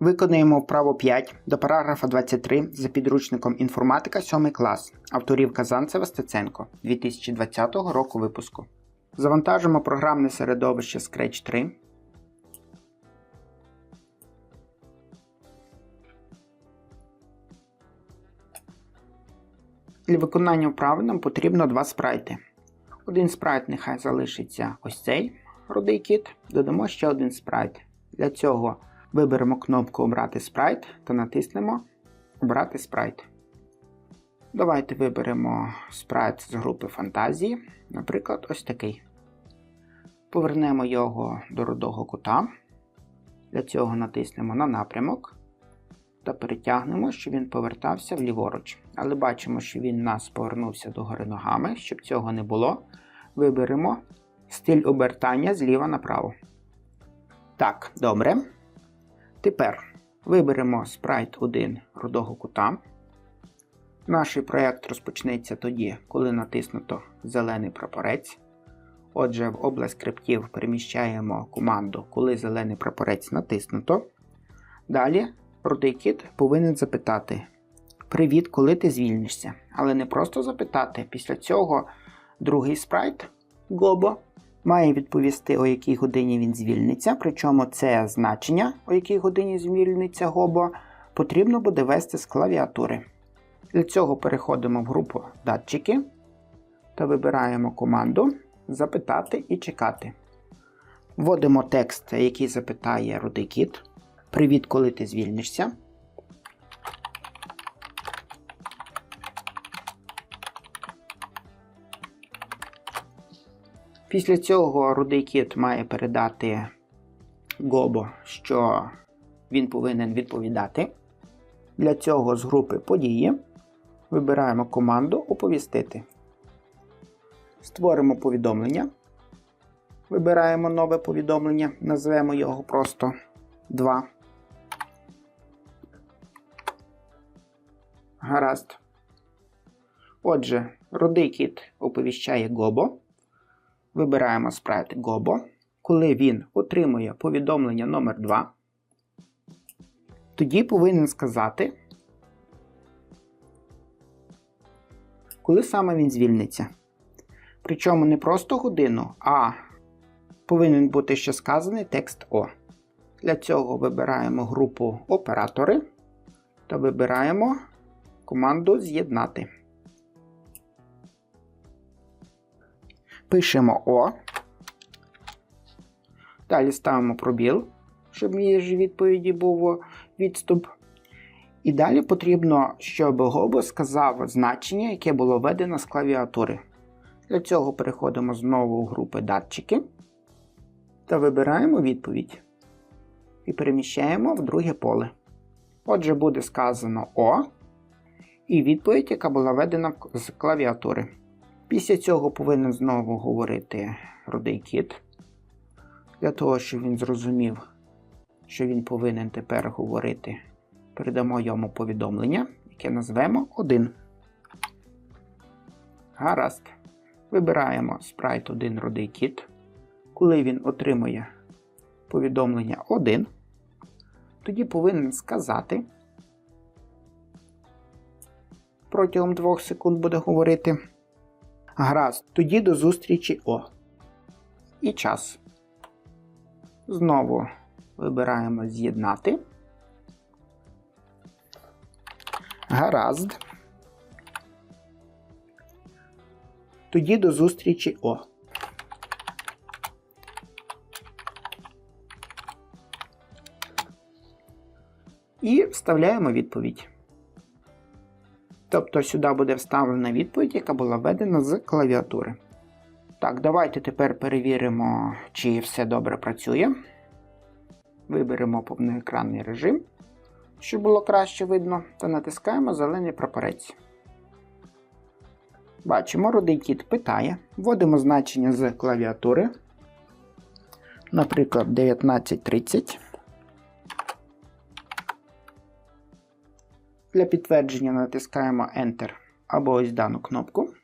Виконуємо вправо 5 до параграфа 23 за підручником інформатика 7 клас авторів Казанцева Стеценко 2020 року випуску. Завантажимо програмне середовище Scratch 3. Для виконання вправи нам потрібно два спрайти. Один спрайт нехай залишиться ось цей рудий кіт. Додамо ще один спрайт. Для цього виберемо кнопку Обрати спрайт та натиснемо Обрати спрайт. Давайте виберемо спрайт з групи фантазії, наприклад, ось такий. Повернемо його до рудого кута. Для цього натиснемо на напрямок та перетягнемо, щоб він повертався вліворуч. Але бачимо, що він у нас повернувся до гори ногами. Щоб цього не було, виберемо стиль обертання зліва направо. Так, добре. Тепер виберемо спрайт 1 рудого кута. Наш проєкт розпочнеться тоді, коли натиснуто зелений прапорець. Отже, в область скриптів переміщаємо команду, коли зелений прапорець натиснуто. Далі рудий кіт повинен запитати: Привіт, коли ти звільнишся? Але не просто запитати. Після цього другий спрайт Гобо має відповісти, о якій годині він звільниться. Причому це значення, о якій годині звільниться Гобо, потрібно буде ввести з клавіатури. Для цього переходимо в групу датчики та вибираємо команду Запитати і чекати. Вводимо текст, який запитає рудий кіт. Привіт, коли ти звільнишся. Після цього рудий кіт має передати Гобо, що він повинен відповідати. Для цього з групи події вибираємо команду Оповістити. Створимо повідомлення. Вибираємо нове повідомлення, назвемо його просто 2. Гаразд. Отже, рудий кіт оповіщає Гобо. Вибираємо спрайт Гобо. Коли він отримує повідомлення номер 2 тоді повинен сказати, коли саме він звільниться. Причому не просто годину, а повинен бути ще сказаний текст О. Для цього вибираємо групу Оператори та вибираємо команду З'єднати. Пишемо О. Далі ставимо пробіл, щоб між відповіді був відступ. І далі потрібно, щоб Гобо сказав значення, яке було введено з клавіатури. Для цього переходимо знову в групи датчики та вибираємо відповідь. І переміщаємо в друге поле. Отже, буде сказано О. І відповідь, яка була введена з клавіатури. Після цього повинен знову говорити рудий кіт. Для того, щоб він зрозумів, що він повинен тепер говорити, передамо йому повідомлення, яке назвемо 1. Гаразд. Вибираємо спрайт 1 рудий кіт. Коли він отримує повідомлення 1, тоді повинен сказати. Протягом 2 секунд буде говорити. Гаразд, тоді до зустрічі О. І час. Знову вибираємо з'єднати. Гаразд. Тоді до зустрічі О. І вставляємо відповідь. Тобто сюди буде вставлена відповідь, яка була введена з клавіатури. Так, давайте тепер перевіримо, чи все добре працює. Виберемо повноекранний режим, щоб було краще видно, та натискаємо зелений прапорець. Бачимо, рудий кіт питає. Вводимо значення з клавіатури. Наприклад, 1930. Для підтвердження натискаємо Enter або ось дану кнопку.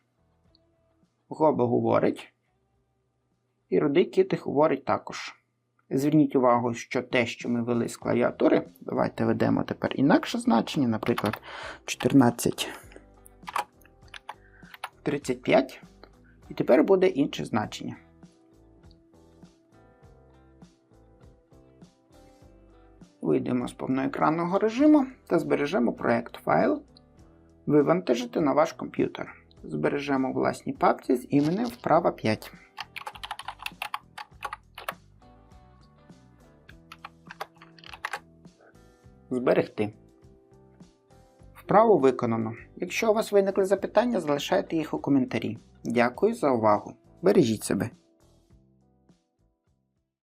Гоба говорить. І рудий кіт говорить також. Зверніть увагу, що те, що ми ввели з клавіатури, давайте ведемо тепер інакше значення, наприклад, 14. 35. І тепер буде інше значення. Вийдемо з повноекранного режиму та збережемо проект файл. Вивантажити на ваш комп'ютер. Збережемо у власній папці з іменем вправа 5. Зберегти. Вправу виконано. Якщо у вас виникли запитання, залишайте їх у коментарі. Дякую за увагу. Бережіть себе.